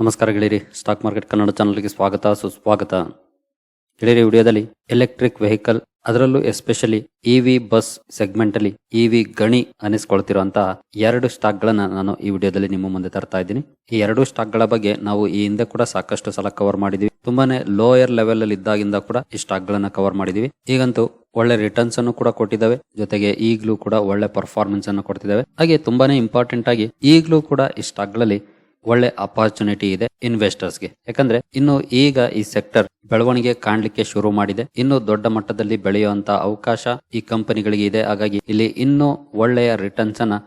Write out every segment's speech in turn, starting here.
ನಮಸ್ಕಾರ ಗೆಳೆಯರಿ stock market Kannada ಚಾನಲ್ಗೆ ಸ್ವಾಗತ, ಸುಸ್ವಾಗತ. ಗೆಳೆಯರಿ, ವಿಡಿಯೋದಲ್ಲಿ ಎಲೆಕ್ಟ್ರಿಕ್ ವೆಹಿಕಲ್ ಅದರಲ್ಲೂ ಎಸ್ಪೆಷಲಿ ಇವಿ ಬಸ್ ಸೆಗ್ಮೆಂಟ್ ಅಲ್ಲಿ ಇವಿ ಗಣಿ ಅನಿಸ್ಕೊಳ್ತಿರುವಂತಹ ಎರಡು ಸ್ಟಾಕ್ ಗಳನ್ನ ನಾನು ಈ ವಿಡಿಯೋದಲ್ಲಿ ನಿಮ್ಮ ಮುಂದೆ ತರ್ತಾ ಇದ್ದೀನಿ. ಈ ಎರಡು ಸ್ಟಾಕ್ಗಳ ಬಗ್ಗೆ ನಾವು ಈ ಹಿಂದೆ ಕೂಡ ಸಾಕಷ್ಟು ಸಲ ಕವರ್ ಮಾಡಿದೀವಿ. ತುಂಬಾನೇ ಲೋಯರ್ ಲೆವೆಲ್ ಅಲ್ಲಿ ಇದ್ದಾಗಿಂದ ಕೂಡ ಈ ಸ್ಟಾಕ್ ಗಳನ್ನ ಕವರ್ ಮಾಡಿದೀವಿ. ಈಗಂತೂ ಒಳ್ಳೆ ರಿಟರ್ನ್ಸ್ ಅನ್ನು ಕೂಡ ಕೊಟ್ಟಿದ್ದಾವೆ. ಜೊತೆಗೆ ಈಗಲೂ ಕೂಡ ಒಳ್ಳೆ ಪರ್ಫಾರ್ಮೆನ್ಸ್ ಅನ್ನು ಕೊಡ್ತಿದ್ದಾವೆ. ಹಾಗೆ ತುಂಬಾನೇ ಇಂಪಾರ್ಟೆಂಟ್ ಆಗಿ ಈಗಲೂ ಕೂಡ ಈ ಸ್ಟಾಕ್ಗಳಲ್ಲಿ ಒಳ್ಳೆ ಅಪಾರ್ಚುನಿಟಿ ಇದೆ ಇನ್ವೆಸ್ಟರ್ಸ್ಗೆ ಯಾಕಂದ್ರೆ ಇನ್ನು ಈಗ ಈ ಸೆಕ್ಟರ್ ಬೆಳವಣಿಗೆ ಕಾಣಲಿಕ್ಕೆ ಶುರು ಮಾಡಿದೆ. ಇನ್ನು ದೊಡ್ಡ ಮಟ್ಟದಲ್ಲಿ ಬೆಳೆಯುವಂತ ಅವಕಾಶ ಈ ಕಂಪನಿಗಳಿಗೆ ಇದೆ. ಹಾಗಾಗಿ ಇಲ್ಲಿ ಇನ್ನೂ ಒಳ್ಳೆಯ ರಿಟರ್ನ್ಸ್ ಅನ್ನ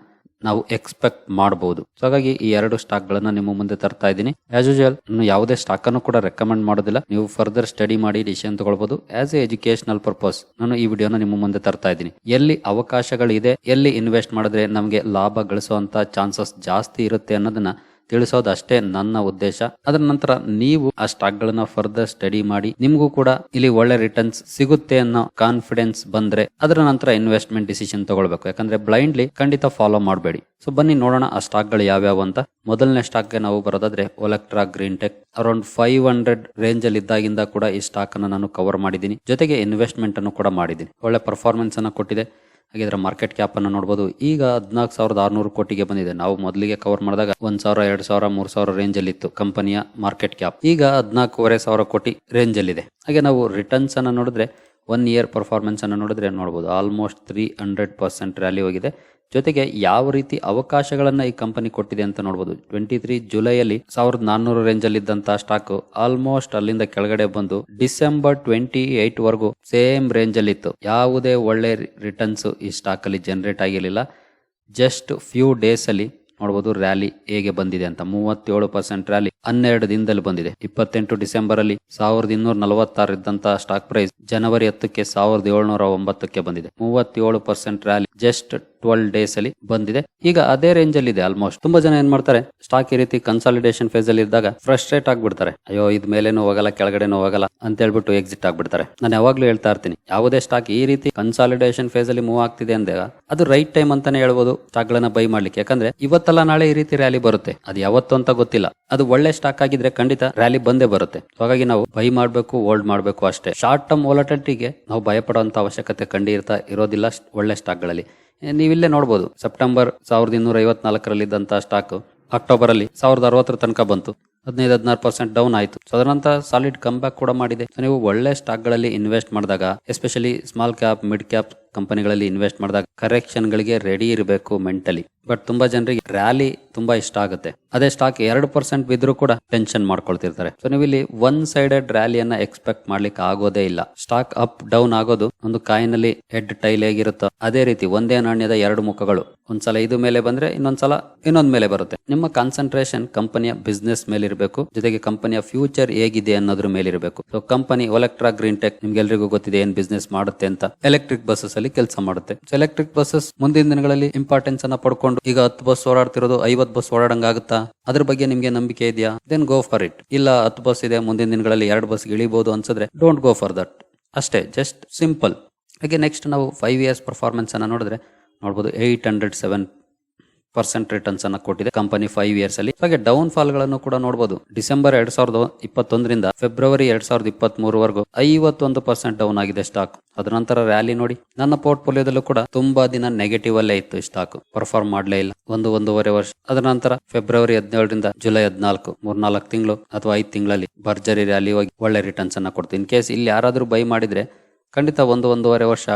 ನಾವು ಎಕ್ಸ್ಪೆಕ್ಟ್ ಮಾಡಬಹುದು ಹಾಗಾಗಿ ಈ ಎರಡು ಸ್ಟಾಕ್ ಗಳನ್ನ ನಿಮ್ಮ ಮುಂದೆ ತರ್ತಾ ಇದ್ದೀನಿ. ಆಸ್ ಯೂಶುವಲ್ ಯಾವುದೇ ಸ್ಟಾಕ್ ಅನ್ನು ಕೂಡ ರೆಕಮೆಂಡ್ ಮಾಡೋದಿಲ್ಲ. ನೀವು ಫರ್ದರ್ ಸ್ಟಡಿ ಮಾಡಿ ಡಿಸಿಷನ್ ತಗೊಳ್ಬಹುದು ಆಸ್ ಎ ಎಜುಕೇಶನಲ್ ಪರ್ಪಸ್ ನಾನು ಈ ವಿಡಿಯೋನ ನಿಮ್ಮ ಮುಂದೆ ತರ್ತಾ ಇದ್ದೀನಿ. ಎಲ್ಲಿ ಅವಕಾಶಗಳಿದೆ, ಎಲ್ಲಿ ಇನ್ವೆಸ್ಟ್ ಮಾಡಿದ್ರೆ ನಮಗೆ ಲಾಭ ಗಳಿಸುವಂತ ಚಾನ್ಸಸ್ ಜಾಸ್ತಿ ಇರುತ್ತೆ ಅನ್ನೋದನ್ನ ತಿಳಿಸೋದು ಅಷ್ಟೇ ನನ್ನ ಉದ್ದೇಶ. ಅದರ ನಂತರ ನೀವು ಆ ಸ್ಟಾಕ್ ಗಳನ್ನ ಫರ್ದರ್ ಸ್ಟಡಿ ಮಾಡಿ, ನಿಮಗೂ ಕೂಡ ಇಲ್ಲಿ ಒಳ್ಳೆ ರಿಟರ್ನ್ಸ್ ಸಿಗುತ್ತೆ ಅನ್ನೋ ಕಾನ್ಫಿಡೆನ್ಸ್ ಬಂದ್ರೆ ಅದರ ನಂತರ ಇನ್ವೆಸ್ಟ್ಮೆಂಟ್ ಡಿಸಿಷನ್ ತಗೊಳ್ಬೇಕು. ಯಾಕಂದ್ರೆ ಬ್ಲೈಂಡ್ಲಿ ಖಂಡಿತ ಫಾಲೋ ಮಾಡಬೇಡಿ. ಸೊ ಬನ್ನಿ ನೋಡೋಣ ಆ ಸ್ಟಾಕ್ಗಳು ಯಾವ್ಯಾವ ಅಂತ. ಮೊದಲನೇ ಸ್ಟಾಕ್ಗೆ ನಾವು ಬರೋದಾದ್ರೆ Olectra Green Tech around five hundred range ಅಲ್ಲಿ ಇದ್ದಾಗಿಂದ ಕೂಡ ಈ ಸ್ಟಾಕ್ ಅನ್ನು ನಾನು ಕವರ್ ಮಾಡಿದ್ದೀನಿ. ಜೊತೆಗೆ ಇನ್ವೆಸ್ಟ್ಮೆಂಟ್ ಅನ್ನು ಕೂಡ ಮಾಡಿದ್ದೀನಿ. ಒಳ್ಳೆ ಪರ್ಫಾರ್ಮೆನ್ಸ್ ಅನ್ನ ಕೊಟ್ಟಿದೆ. ಹಾಗೆ ಇದರ ಮಾರ್ಕೆಟ್ ಕ್ಯಾಪ್ ಅನ್ನು ನೋಡಬಹುದು ಈಗ ಹದಿನಾಲ್ಕು ಸಾವಿರದ ಆರ್ನೂರು ಕೋಟಿಗೆ ಬಂದಿದೆ. ನಾವು ಮೊದಲಿಗೆ ಕವರ್ ಮಾಡಿದಾಗ ಒಂದ್ ಸಾವಿರ, ಎರಡ್ ಸಾವಿರ, ಮೂರ್ ಸಾವಿರ ರೇಂಜ್ ಅಲ್ಲಿ ಇತ್ತು ಕಂಪನಿಯ ಮಾರ್ಕೆಟ್ ಕ್ಯಾಪ್ ಈಗ ಹದಿನಾಲ್ಕೂವರೆ ಸಾವಿರ ಕೋಟಿ ರೇಂಜ್ ಅಲ್ಲಿ ಇದೆ. ಹಾಗೆ ನಾವು ರಿಟರ್ನ್ಸ್ ಅನ್ನು ನೋಡಿದ್ರೆ ಒನ್ ಇಯರ್ ಪರ್ಫಾರ್ಮೆನ್ಸ್ ಅನ್ನು ನೋಡಿದ್ರೆ ನೋಡಬಹುದು almost three hundred percent rally ಹೋಗಿದೆ. ಜೊತೆಗೆ ಯಾವ ರೀತಿ ಅವಕಾಶಗಳನ್ನ ಈ ಕಂಪನಿ ಕೊಟ್ಟಿದೆ ಅಂತ ನೋಡಬಹುದು ಟ್ವೆಂಟಿ ತ್ರೀ ಜುಲೈಯಲ್ಲಿ ಸಾವಿರದ ನಾನ್ನೂರು ರೇಂಜ್ ಅಲ್ಲಿ ಇದ್ದಂತಹ ಸ್ಟಾಕ್ ಆಲ್ಮೋಸ್ಟ್ ಅಲ್ಲಿಂದ ಕೆಳಗಡೆ ಬಂದು ಡಿಸೆಂಬರ್ ಟ್ವೆಂಟಿ ಏಟ್ ವರೆಗೂ ಸೇಮ್ ರೇಂಜ್ ಅಲ್ಲಿ ಇತ್ತು ಯಾವುದೇ ಒಳ್ಳೆ ರಿಟರ್ನ್ಸ್ ಈ ಸ್ಟಾಕ್ ಅಲ್ಲಿ ಜನರೇಟ್ ಆಗಿರಲಿಲ್ಲ. ಜಸ್ಟ್ ಫ್ಯೂ ಡೇಸ್ ಅಲ್ಲಿ ನೋಡಬಹುದು ರ್ಯಾಲಿ ಹೇಗೆ ಬಂದಿದೆ ಅಂತ. ಮೂವತ್ತೇಳು ಪರ್ಸೆಂಟ್ ರ್ಯಾಲಿ ಹನ್ನೆರಡು ದಿನದಲ್ಲಿ ಬಂದಿದೆ. ಇಪ್ಪತ್ತೆಂಟು ಡಿಸೆಂಬರ್ ಅಲ್ಲಿ ಸಾವಿರದ ಇನ್ನೂರ ನಲವತ್ತಾರು ಇದ್ದಂತಹ ಸ್ಟಾಕ್ ಪ್ರೈಸ್ ಜನವರಿ ಹತ್ತಕ್ಕೆ ಸಾವಿರದ ಏಳ್ನೂರ ಒಂಬತ್ತಕ್ಕೆ ಬಂದಿದೆ. ಮೂವತ್ತೇಳು percent rally just twelve days ಅಲ್ಲಿ ಬಂದಿದೆ. ಈಗ ಅದೇ ರೇಂಜ್ ಅಲ್ಲಿ ಇದೆ ಆಲ್ಮೋಸ್ಟ್ ತುಂಬಾ ಜನ ಏನ್ ಮಾಡ್ತಾರೆ ಸ್ಟಾಕ್ ಈ ರೀತಿ ಕನ್ಸಾಲಿಡೇಷನ್ ಫೇಸ್ ಅಲ್ಲಿ ಇದ್ದಾಗ ಫ್ರಸ್ಟ್ರೇಟ್ ಆಗ್ಬಿಡ್ತಾರೆ. ಅಯ್ಯೋ, ಇದ್ ಮೇಲೇನು ಹೋಗಲ್ಲ, ಕೆಳಗಡೆನೂ ಹೋಗಲ್ಲ ಅಂತ ಹೇಳ್ಬಿಟ್ಟು ಎಕ್ಸಿಟ್ ಆಗ್ಬಿಡ್ತಾರೆ. ನಾನು ಯಾವಾಗ್ಲೂ ಹೇಳ್ತಾ ಇರ್ತೀನಿ, ಯಾವುದೇ ಸ್ಟಾಕ್ ಈ ರೀತಿ ಕನ್ಸಾಲಿಡೇಷನ್ ಫೇಸ್ ಅಲ್ಲಿ ಮೂವ್ ಆಗ್ತಿದೆ ಅಂದಾಗ ಅದು ರೈಟ್ ಟೈಮ್ ಅಂತಾನೆ ಹೇಳ್ಬೋದು ಸ್ಟಾಕ್ ಗಳನ್ನ ಬೈ ಮಾಡ್ಲಿಕ್ಕೆ. ಯಾಕಂದ್ರೆ ಇವತ್ತಲ್ಲ ನಾಳೆ ಈ ರೀತಿ ರ್ಯಾಲಿ ಬರುತ್ತೆ. ಅದು ಯಾವತ್ತು ಅಂತ ಗೊತ್ತಿಲ್ಲ. ಅದು ಒಳ್ಳೆ ಸ್ಟಾಕ್ ಆಗಿದ್ರೆ ಖಂಡಿತ ರ್ಯಾಲಿ ಬಂದೇ ಬರುತ್ತೆ. ಹಾಗಾಗಿ ನಾವು ಬೈ ಮಾಡಬೇಕು ಹೋಲ್ಡ್ ಮಾಡಬೇಕು ಅಷ್ಟೇ. ಶಾರ್ಟ್ ಟರ್ಮ್ ವೊಲಟಿಲಿಟಿಗೆ ನಾವು ಭಯಪಡುವಂತ ಅವಶ್ಯಕತೆ ಖಂಡಿತ ಇರೋದಿಲ್ಲ ಒಳ್ಳೆ ಸ್ಟಾಕ್ಗಳಲ್ಲಿ. ನೀವಿಲ್ಲೇ ನೋಡಬಹುದು ಸೆಪ್ಟೆಂಬರ್ ಸಾವಿರದ ಇನ್ನೂರ ಐವತ್ನಾಲ್ಕರಲ್ಲಿ ಇದ್ದಂತಹ ಸ್ಟಾಕ್ ಅಕ್ಟೋಬರ್ ಅಲ್ಲಿ ಸಾವಿರದ ಅರವತ್ತರ ತನಕ ಬಂತು. ಹದಿನೈದು, ಹದಿನಾರು ಪರ್ಸೆಂಟ್ ಡೌನ್ ಆಯ್ತು. ಸೊ ಅದರ ನಂತರ ಸಾಲಿಡ್ ಕಮ್ ಬ್ಯಾಕ್ ಕೂಡ ಮಾಡಿದೆ. ನೀವು ಒಳ್ಳೆ ಸ್ಟಾಕ್ಗಳಲ್ಲಿ ಇನ್ವೆಸ್ಟ್ ಮಾಡಿದಾಗ especially small cap mid cap ಕಂಪನಿಗಳಲ್ಲಿ ಇನ್ವೆಸ್ಟ್ ಮಾಡಿದಾಗ ಕರೆಕ್ಷನ್ ಗಳಿಗೆ ರೆಡಿ ಇರಬೇಕು ಮೆಂಟಲಿ. ಬಟ್ ತುಂಬಾ ಜನರಿಗೆ ರ್ಯಾಲಿ ತುಂಬಾ ಇಷ್ಟ ಆಗುತ್ತೆ. ಅದೇ ಸ್ಟಾಕ್ ಎರಡು ಪರ್ಸೆಂಟ್ ಬಿದ್ರೂ ಕೂಡ ಟೆನ್ಷನ್ ಮಾಡ್ಕೊಳ್ತಿರ್ತಾರೆ. ಸೊ ನೀವು ಇಲ್ಲಿ ಒನ್ ಸೈಡೆಡ್ ರ್ಯಾಲಿಯನ್ನ ಎಕ್ಸ್ಪೆಕ್ಟ್ ಮಾಡ್ಲಿಕ್ಕೆ ಆಗೋದೇ ಇಲ್ಲ. ಸ್ಟಾಕ್ ಅಪ್, ಡೌನ್ ಆಗೋದು ಒಂದು ಕಾಯಿನಲ್ಲಿ ಹೆಡ್ ಟೈಲ್ ಹೇಗಿರುತ್ತೋ ಅದೇ ರೀತಿ ಒಂದೇ ನಾಣ್ಯದ ಎರಡು ಮುಖಗಳು. ಒಂದ್ಸಲ ಇದು ಮೇಲೆ ಬಂದ್ರೆ ಇನ್ನೊಂದ್ಸಲ ಇನ್ನೊಂದ್ ಮೇಲೆ ಬರುತ್ತೆ. ನಿಮ್ಮ ಕಾನ್ಸಂಟ್ರೇಷನ್ ಕಂಪನಿಯ ಬಿಸ್ನೆಸ್ ಮೇಲೆ ಇರಬೇಕು ಜೊತೆಗೆ ಕಂಪನಿಯ ಫ್ಯೂಚರ್ ಹೇಗಿದೆ ಅನ್ನೋದ್ರ ಮೇಲೆ ಇರಬೇಕು so company Olectra green tech ನಿಮ್ಗೆಲ್ರಿಗೂ ಗೊತ್ತಿದೆ ಏನ್ ಬಿಸ್ನೆಸ್ ಮಾಡುತ್ತೆ ಅಂತ. ಎಲೆಕ್ಟ್ರಿಕ್ ಬಸ್ಸಸ್ ಅಲ್ಲಿ ಕೆಲಸ ಮಾಡುತ್ತೆ. ಸೊ ಎಲೆಕ್ಟ್ರಿಕ್ ಬಸ್ಸಸ್ ಮುಂದಿನ ದಿನಗಳಲ್ಲಿ ಇಂಪಾರ್ಟೆನ್ಸ್ ಅನ್ನ ಪಡ್ಕೊಂಡು ಈಗ ಹತ್ತು ಬಸ್ ಓಡಾಡ್ತಿರೋದು ಐವತ್ ಬಸ್ ಓಡಾಡಂಗಾಗುತ್ತಾ? ಅದ್ರ ಬಗ್ಗೆ ನಿಮ್ಗೆ ನಂಬಿಕೆ ಇದೆಯಾ? ದೆನ್ ಗೋ ಫಾರ್ ಇಟ್ ಇಲ್ಲ ಹತ್ತು ಬಸ್ ಇದೆ, ಮುಂದಿನ ದಿನಗಳಲ್ಲಿ ಎರಡು ಬಸ್ ಇಳಿಬಹುದು ಅನ್ಸಿದ್ರೆ ಡೋಂಟ್ ಗೋ ಫಾರ್ ದಟ್ ಅಷ್ಟೇ ಜಸ್ಟ್ ಸಿಂಪಲ್ ಹಾಗೆ ನೆಕ್ಸ್ಟ್ ನಾವು ಫೈವ್ ಇಯರ್ಸ್ ಪರ್ಫಾರ್ಮೆನ್ಸ್ ಅನ್ನ ನೋಡಿದ್ರೆ ನೋಡಬಹುದು eight hundred seven percent returns ಅನ್ನ ಕೊಟ್ಟಿದೆ. ಕಂಪನಿ ಫೈವ್ ಇಯರ್ಸ್ ಅಲ್ಲಿ. ಹಾಗೆ ಡೌನ್ ಫಾಲ್ಗಳನ್ನು ಕೂಡ ನೋಡಬಹುದು ಡಿಸೆಂಬರ್ ಎರಡ್ ಸಾವಿರದ ಇಪ್ಪತ್ತೊಂದರಿಂದ ಫೆಬ್ರವರಿ ಎರಡ್ ಸಾವಿರದ ಇಪ್ಪತ್ತ್ ಮೂರವರೆಗೂ ಐವತ್ತೊಂದು ಪರ್ಸೆಂಟ್ ಡೌನ್ ಆಗಿದೆ ಸ್ಟಾಕ್ ಅದ ನಂತರ ರ್ಯಾಲಿ ನೋಡಿ. ನನ್ನ ಪೋರ್ಟ್ಫೋಲಿಯೋದಲ್ಲೂ ಕೂಡ ತುಂಬಾ ದಿನ ನೆಗೆಟಿವ್ ಅಲ್ಲೇ ಇತ್ತು ಸ್ಟಾಕ್ ಪರ್ಫಾರ್ಮ್ ಮಾಡಲೇ ಇಲ್ಲ. ಒಂದು ಒಂದೂವರೆ ವರ್ಷ. ಅದರ ನಂತರ ಫೆಬ್ರವರಿ ಹದಿನೇಳರಿಂದ ಜುಲೈ ಹದಿನಾಲ್ಕು, ಮೂರ್ನಾಲ್ಕು ತಿಂಗಳು ಅಥವಾ ಐದು ತಿಂಗಳಲ್ಲಿ ಭರ್ಜರಿ ರ್ಯಾಲಿ ಹೋಗಿ ಒಳ್ಳೆ ರಿಟರ್ನ್ಸ್ ಅನ್ನ ಕೊಡ್ತೀನಿ ಇನ್ ಕೇಸ್ ಇಲ್ಲಿ ಯಾರಾದರೂ ಬೈ ಮಾಡಿದ್ರೆ ಖಂಡಿತ ಒಂದು ಒಂದೂವರೆ ವರ್ಷ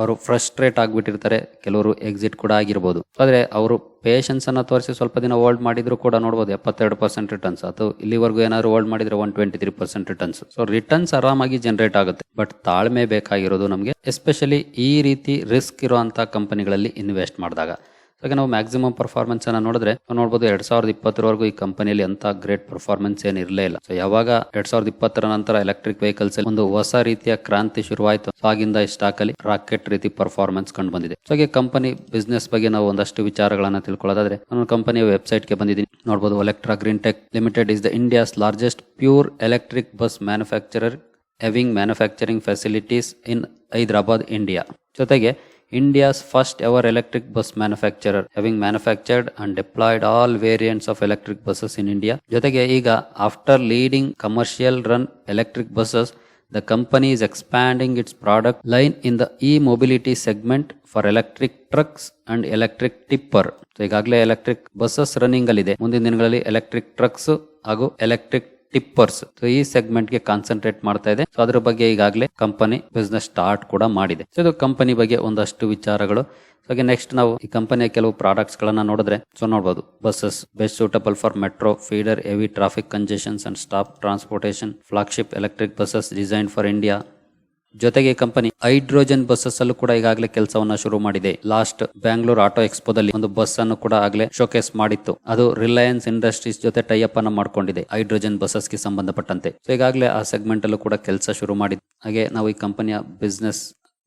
ಅವರು ಫ್ರಸ್ಟ್ರೇಟ್ ಆಗ್ಬಿಟ್ಟಿರ್ತಾರೆ. ಕೆಲವರು ಎಕ್ಸಿಟ್ ಕೂಡ ಆಗಿರ್ಬೋದು. ಆದರೆ ಅವರು ಪೇಷನ್ಸನ್ನು ತೋರಿಸಿ ಸ್ವಲ್ಪ ದಿನ ಹೋಲ್ಡ್ ಮಾಡಿದ್ರು ಕೂಡ ನೋಡ್ಬೋದು. ಎಪ್ಪತ್ತೆರಡು ಪರ್ಸೆಂಟ್ ರಿಟರ್ನ್ಸ್ ಅಥವಾ ಇಲ್ಲಿವರೆಗೂ ಏನಾದರೂ ಹೋಲ್ಡ್ ಮಾಡಿದ್ರೆ one twenty three percent returns so returns ಆರಾಮಾಗಿ ಜನರೇಟ್ ಆಗುತ್ತೆ. ಬಟ್ ತಾಳ್ಮೆ ಬೇಕಾಗಿರೋದು ನಮಗೆ ಎಸ್ಪೆಷಲಿ ಈ ರೀತಿ ರಿಸ್ಕ್ ಇರುವಂಥ ಕಂಪನಿಗಳಲ್ಲಿ ಇನ್ವೆಸ್ಟ್ ಮಾಡಿದಾಗ. ಹಾಗೆ ನಾವು ಮ್ಯಾಕ್ಸಿಮಮ್ ಪರ್ಫಾರ್ಮೆನ್ಸ್ ಅನ್ನ ನೋಡಿದ್ರೆ ನೋಡಬಹುದು ಎರಡ್ ಸಾವಿರದ ಇಪ್ಪತ್ತರವರೆಗೂ ಈ ಕಂಪನಿಯಲ್ಲಿ ಅಂತ ಗ್ರೇಟ್ ಪರ್ಫಾರ್ಮೆನ್ಸ್ ಏನ್ ಇರಲೇ ಇಲ್ಲ. ಸೊ ಯಾವಾಗ ಎರಡ್ ಸಾವಿರದ ಇಪ್ಪತ್ತರ ನಂತರ ಎಲೆಕ್ಟ್ರಿಕ್ ವೆಹಿಕಲ್ಸ್ ಒಂದು ಹೊಸ ರೀತಿಯ ಕ್ರಾಂತಿ ಶುರುವಾಯಿತು, ಆಗಿಂದ ಈ ಸ್ಟಾಕ್ ಅಲ್ಲಿ ರಾಕೆಟ್ ರೀತಿ ಪರ್ಫಾರ್ಮೆನ್ಸ್ ಕಂಡು ಬಂದಿದೆ. ಸೊ ಹಾಗೆ ಕಂಪನಿ ಬಿಸ್ನೆಸ್ ಬಗ್ಗೆ ನಾವು ಒಂದಷ್ಟು ವಿಚಾರಗಳನ್ನ ತಿಳ್ಕೊಳ್ಳೋದಾದ್ರೆ, ನಾನು ಕಂಪನಿಯ ವೆಬ್ಸೈಟ್ಗೆ ಬಂದಿದ್ದೀನಿ. ನೋಡಬಹುದು Olectra Green Tech limited is the India's largest pure electric bus manufacturer having manufacturing facilities in Hyderabad India ಜೊತೆಗೆ India's first ever electric bus manufacturer having manufactured and deployed all variants of electric buses in India ಜೊತೆಗೆ ಈಗ after leading commercial run electric buses The company is expanding its product line in the e-mobility segment for electric trucks and electric tipper. So, ಈಗಾಗಲೇ electric buses running ಅಲ್ಲಿ ಮುಂದಿನ ದಿನಗಳಲ್ಲಿ electric trucks ಹಾಗೂ electric tippers, ಈ ಸೆಗ್ಮೆಂಟ್ಗೆ concentrate ಮಾಡ್ತಾ ಇದೆ. So ಅದ್ರ ಬಗ್ಗೆ ಈಗಾಗಲೇ ಕಂಪನಿ ಬಿಸ್ನೆಸ್ ಸ್ಟಾರ್ಟ್ ಕೂಡ ಮಾಡಿದೆ. ಸೊ ಇದು ಕಂಪನಿ ಬಗ್ಗೆ ಒಂದಷ್ಟು ವಿಚಾರಗಳು. ಹಾಗೆ ನೆಕ್ಸ್ಟ್ ನಾವು ಈ ಕಂಪನಿಯ ಕೆಲವು ಪ್ರಾಡಕ್ಟ್ಸ್ ಗಳನ್ನ ನೋಡಿದ್ರೆ ಸೊ ನೋಡಬಹುದು buses best suitable for metro feeder heavy traffic congestions and stop transportation flagship electric buses design for India ಜೊತೆಗೆ ಕಂಪನಿ ಹೈಡ್ರೋಜನ್ ಬಸ್ಸಸ್ ಅಲ್ಲೂ ಕೂಡ ಈಗಾಗಲೇ ಕೆಲಸವನ್ನ ಶುರು ಮಾಡಿದೆ. ಲಾಸ್ಟ್ ಬ್ಯಾಂಗ್ಳೂರ್ ಆಟೋ ಎಕ್ಸ್ಪೋದಲ್ಲಿ ಒಂದು ಬಸ್ ಅನ್ನು ಕೂಡ ಆಗ್ಲೇ ಶೋಕೇಸ್ ಮಾಡಿತ್ತು. ಅದು ರಿಲಯನ್ಸ್ ಇಂಡಸ್ಟ್ರೀಸ್ ಜೊತೆ ಟೈಅಪ್ ಅನ್ನು ಮಾಡ್ಕೊಂಡಿದೆ, ಹೈಡ್ರೋಜನ್ ಬಸ್ಸಸ್ಗೆ ಸಂಬಂಧಪಟ್ಟಂತೆ. ಸೊ ಈಗಾಗಲೇ ಆ ಸೆಗ್ಮೆಂಟ್ ಅಲ್ಲೂ ಕೂಡ ಕೆಲಸ ಶುರು ಮಾಡಿದೆ. ಹಾಗೆ ನಾವು ಈ ಕಂಪನಿಯ ಬಿಸ್ನೆಸ್,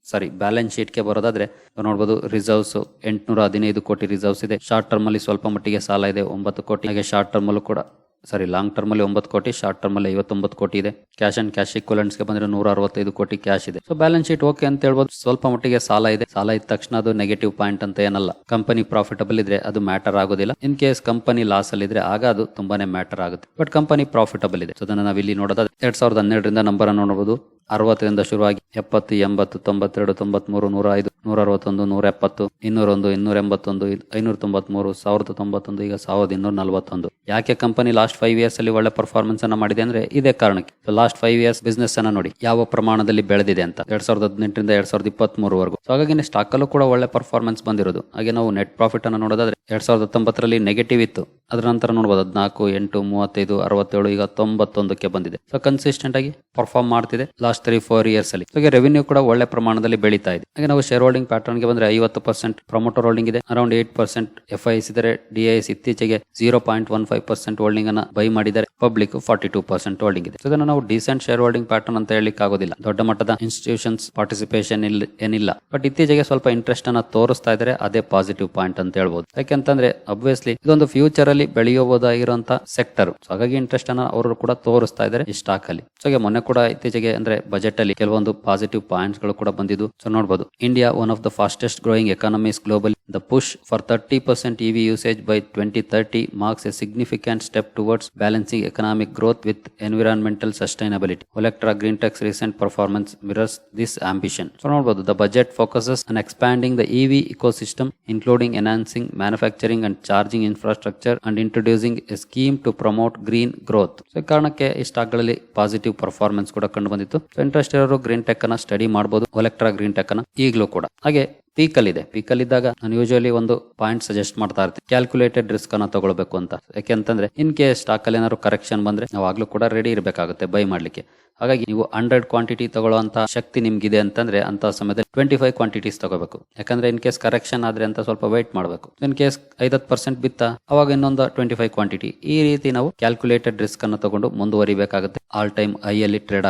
ಸಾರಿ, ಬ್ಯಾಲೆನ್ಸ್ ಶೀಟ್ಗೆ ಬರೋದಾದ್ರೆ ನೋಡಬಹುದು ರಿಸರ್ವ್ಸ್ ಎಂಟುನೂರ ಹದಿನೈದು ಕೋಟಿ ರಿಸರ್ವ್ಸ್ ಇದೆ. ಶಾರ್ಟ್ ಟರ್ಮ್ ಅಲ್ಲಿ ಸ್ವಲ್ಪ ಮಟ್ಟಿಗೆ ಸಾಲ ಇದೆ, ಒಂಬತ್ತು ಕೋಟಿ. ಹಾಗೆ ಶಾರ್ಟ್ ಟರ್ಮ್ ಅಲ್ಲೂ ಕೂಡ ಸಾರಿ ಲಾಂಗ್ ಟರ್ಮ್ ಅಲ್ಲಿ ಒಂಬತ್ತು ಕೋಟಿ ಶಾರ್ಟ್ ಟರ್ಮ್ ಅಲ್ಲಿ ಐವತ್ತೊಂಬತ್ತು ಕೋಟಿ ಇದೆ. ಕ್ಯಾಶ್ ಅಂಡ್ ಕ್ಯಾಶ್ ಇಕ್ವಲೆಂಟ್ಸ್ಗೆ ಬಂದ್ರೆ ನೂರ ಅರವತ್ತೈದು ಕೋಟಿ ಕ್ಯಾಶ್ ಇದೆ. ಸೊ ಬ್ಯಾಲೆನ್ಸ್ ಶೀಟ್ ಓಕೆ ಅಂತ ಹೇಳ್ಬೋದು. ಸ್ವಲ್ಪ ಮಟ್ಟಿಗೆ ಸಾಲ ಇದೆ. ಸಾಲ ಇದ್ದ ತಕ್ಷಣ ಅದು ನೆಗೆಟಿವ್ ಪಾಯಿಂಟ್ ಅಂತ ಏನಲ್ಲ. ಕಂಪನಿ ಪ್ರಾಫಿಟಬಲ್ ಇದ್ರೆ ಅದು ಮ್ಯಾಟರ್ ಆಗೋದಿಲ್ಲ. ಇನ್ ಕೇಸ್ ಕಂಪನಿ ಲಾಸ್ ಅಲ್ಲಿ ಇದ್ರೆ ಆಗ ಅದು ತುಂಬಾನೇ ಮ್ಯಾಟರ್ ಆಗುತ್ತೆ. ಬಟ್ ಕಂಪನಿ ಪ್ರಾಫಿಟಬಲ್ ಇದೆ. ಸೊ ಅದನ್ನ ನಾವು ಇಲ್ಲಿ ನೋಡೋದಾದ್ರೆ, ಎರಡ್ ಸಾವಿರದ ಹನ್ನೆರಡರಿಂದ ನಂಬರ್ ನೋಡಬಹುದು ಅರವತ್ತರಿಂದ ಶುರುವಾಗಿ ಎಪ್ಪತ್ತು, ಎಂಬತ್ತು, ತೊಂಬತ್ತೆರಡು, ತೊಂಬತ್ಮೂರು, ನೂರ ಐದು, ನೂರ ಅರವತ್ತೊಂದು, ನೂರ ಎಪ್ಪತ್ತು, ಇನ್ನೂರೊಂದು, ಇನ್ನೂರ ಎಂಬತ್ತೊಂದು ಐನೂರ ತೊಂಬತ್ಮೂರು, ಸಾವಿರದ ತೊಂಬತ್ತೊಂದು, ಈಗ ಸಾವಿರದ ಇನ್ನೂರ ನಲವತ್ತೊಂದು. ಯಾಕೆ ಕಂಪನಿ ಲಾಸ್ಟ್ ಫೈವ್ ಇಯರ್ಸ್ ಅಲ್ಲಿ ಒಳ್ಳೆ ಪರ್ಫಾರ್ಮೆನ್ಸ್ ಅನ್ನ ಮಾಡಿದೆ ಅಂದ್ರೆ ಇದೇ ಕಾರಣಕ್ಕೆ. ಲಾಸ್ಟ್ ಫೈವ್ ಇಯರ್ಸ್ ಬಿಸ್ನೆಸ್ ಅನ್ನ ನೋಡಿ, ಯಾವ ಪ್ರಮಾಣದಲ್ಲಿ ಬೆಳೆದಿದೆ ಅಂತ. ಎರಡ್ ಸಾವಿರದ ಹದಿನೆಂಟರಿಂದ ಎರಡ್ ಸಾವಿರದ ಇಪ್ಪತ್ತ್ ಮೂರವರೆಗೂ ಸೊ ಹಾಗಾಗಿ ಸ್ಟಾಕ್ ಅಲ್ಲೂ ಕೂಡ ಒಳ್ಳೆ ಪರ್ಫಾರ್ಮೆನ್ಸ್ ಬಂದಿರೋದು. ಹಾಗೆ ನಾವು ನೆಟ್ ಪ್ರಾಫಿಟ್ ಅನ್ನು ನೋಡೋದಾದ್ರೆ ಎರಡ್ ಸಾವಿರದ ಹತ್ತೊಂಬತ್ತರಲ್ಲಿ ನೆಗೆಟಿವ್ ಇತ್ತು. ಅದರ ನಂತರ ನೋಡಬಹುದು ಹದಿನಾಲ್ಕು, ಎಂಟು, ಮೂವತ್ತೈದು, ಅರವತ್ತೇಳು, ಈಗ ತೊಂಬತ್ತೊಂದಕ್ಕೆ ಬಂದಿದೆ. ಸೊ ಕನ್ಸಿಸ್ಟೆಂಟ್ ಆಗಿ ಪರ್ಫಾರ್ಮ್ ಮಾಡ್ತಿದೆ ಲಾಸ್ಟ್ ತ್ರೀ ಫೋರ್ ಇಯರ್ಸ್ ಅಲ್ಲಿ. ಹಾಗೆ ರೆವಿನ್ಯೂ ಕೂಡ ಒಳ್ಳೆ ಪ್ರಮಾಣದಲ್ಲಿ ಬೆಳೀತಾ ಇದೆ. ಹಾಗೆ ನಾವು ಶೇರ್ ಹೋಲ್ಡಿಂಗ್ ಪ್ಯಾಟರ್ನ್ಗೆ ಬಂದ್ರೆ ಐವತ್ತು ಪರ್ಸೆಂಟ್ ಪ್ರಮೋಟರ್ ಹೋಲ್ಡಿಂಗ್ ಇದೆ. Around eight percent F I S ಇದ್ದಾರೆ ಡಿಐಎಸ್ ಇತ್ತೀಚೆಗೆ zero point one five percent holding ಅನ್ನ ಬೈ ಮಾಡಿದ್ದಾರೆ. Public forty two percent holding ಇದೆ. ಇದನ್ನು ನಾವು ಡಿಸೆಂಟ್ ಶೇರ್ ಹೋಲ್ಡಿಂಗ್ ಪ್ಯಾಟರ್ನ್ ಅಂತ ಹೇಳಲಿಕ್ಕೆ ಆಗೋದಿಲ್ಲ. ದೊಡ್ಡ ಮಟ್ಟದ ಇನ್ಸ್ಟಿಟ್ಯೂಷನ್ಸ್ ಪಾರ್ಟಿಸಿಪೇಷನ್ ಇಲ್ಲಿ ಏನಿಲ್ಲ. ಬಟ್ ಇತ್ತೀಚೆಗೆ ಸ್ವಲ್ಪ ಇಂಟ್ರೆಸ್ಟ್ ಅನ್ನ ತೋರಿಸ್ತಾ ಇದ್ದಾರೆ. ಅದೇ ಪಾಸಿಟಿವ್ ಪಾಯಿಂಟ್ ಅಂತ ಹೇಳ್ಬೋದು. ಯಾಕೆಂತಂದ್ರೆ ಅಬ್ವಿಯಸ್ಲಿ ಇದೊಂದು ಫ್ಯೂಚರ್ ಬೆಳೆಯಬಹುದಾಗಿರುವಂತ ಸೆಕ್ಟರ್ ಸೊ ಹಾಗಾಗಿ ಇಂಟ್ರೆಸ್ಟ್ ಅನ್ನ ಅವರು ಕೂಡ ತೋರಿಸ್ತಾ ಇದ್ದಾರೆ ಈ ಸ್ಟಾಕ್ ಅಲ್ಲಿ. ಸೊ ಮೊನ್ನೆ ಕೂಡ ಇತ್ತೀಚೆಗೆ ಅಂದ್ರೆ ಬಜೆಟ್ ಅಲ್ಲಿ ಕೆಲವೊಂದು ಪಾಸಿಟಿವ್ ಪಾಯಿಂಟ್ಸ್ಗಳು ಕೂಡ ಬಂದಿದ್ದು. ಸೊ ನೋಡಬಹುದು India one of the fastest growing economies global the push for thirty percent EV usage by twenty thirty marks a significant step towards balancing economic growth with environmental sustainability Olectra Green Tech's recent performance mirrors this ambition so ನೋಡಬಹುದು the budget focuses on expanding the EV ecosystem including enhancing manufacturing and charging infrastructure and introducing a scheme to promote green growth so ಈ ಕಾರಣಕ್ಕೆ ಈ ಸ್ಟಾಕ್ಗಳಲ್ಲಿ positive performance ಕೂಡ ಕಂಡು ಬಂದಿತ್ತು. So interest ಇರೋರು green tech ಅನ್ನ study ಮಾಡಬಹುದು ಒಲೆಕ್ಟ್ರಾ ಗ್ರೀನ್ ಟೆಕ್ ಅನ್ನ ಈಗಲೂ ಕೂಡ. ಹಾಗೆ ಪೀಕ್ ಅಲ್ಲಿ ಇದೆ ಪೀಕ್ ಅಲ್ಲಿ ಇದ್ದಾಗ ನಾನು ಯೂಶಲಿ ಒಂದು ಪಾಯಿಂಟ್ ಸಜೆಸ್ಟ್ ಮಾಡ್ತಾ ಇರ್ತೀನಿ. ಕ್ಯಾಲ್ಕುಲೇಟೆಡ್ ರಿಸ್ಕ್ ಅನ್ನ ತಗೊಳ್ಬೇಕು ಅಂತ. ಯಾಕೆಂತಂದ್ರೆ ಇನ್ ಕೇಸ್ ಸ್ಟಾಕ್ ಅಲ್ಲಿ ಏನಾದ್ರು ಕರೆಕ್ಷನ್ ಬಂದ್ರೆ ನಾವು ಆಗ್ಲೂ ಕೂಡ ರೆಡಿ ಇರಬೇಕಾಗುತ್ತೆ ಬೈ ಮಾಡ್ಲಿಕ್ಕೆ. ಹಾಗಾಗಿ ನೀವು ಹಂಡ್ರೆಡ್ ಕ್ವಾಂಟಿಟಿ ತಗೊಳ್ಳುವಂತ ಶಕ್ತಿ ನಿಮ್ಗಿದೆ ಅಂತಂದ್ರೆ ಅಂತ ಸಮಯದಲ್ಲಿ ಟ್ವೆಂಟಿ ಫೈವ್ ಕ್ವಾಂಟಿಟೀಸ್ ತಗೋಬೇಕು ಯಾಕಂದ್ರೆ ಇನ್ ಕೇಸ್ ಕರೆಕ್ಷನ್ ಆದ್ರೆ ಅಂತ ಸ್ವಲ್ಪ ವೆಯ್ಟ್ ಮಾಡಬೇಕು. ಇನ್ ಕೇಸ್ ಐದತ್ತು ಪರ್ಸೆಂಟ್ ಬಿತ್ತ, ಅವಾಗ ಇನ್ನೊಂದು ಟ್ವೆಂಟಿ ಫೈವ್ ಕ್ವಾಂಟಿಟಿ ಈ ರೀತಿ ನಾವು ಕ್ಯಾಲ್ಕುಲೇಟೆಡ್ ರಿಸ್ಕ್ ಅನ್ನು ತಗೊಂಡು ಮುಂದುವರಿಬೇಕಾಗುತ್ತೆ. ಆಲ್ ಟೈಮ್ ಐ ಅಲ್ಲಿ ಟ್ರೇಡ್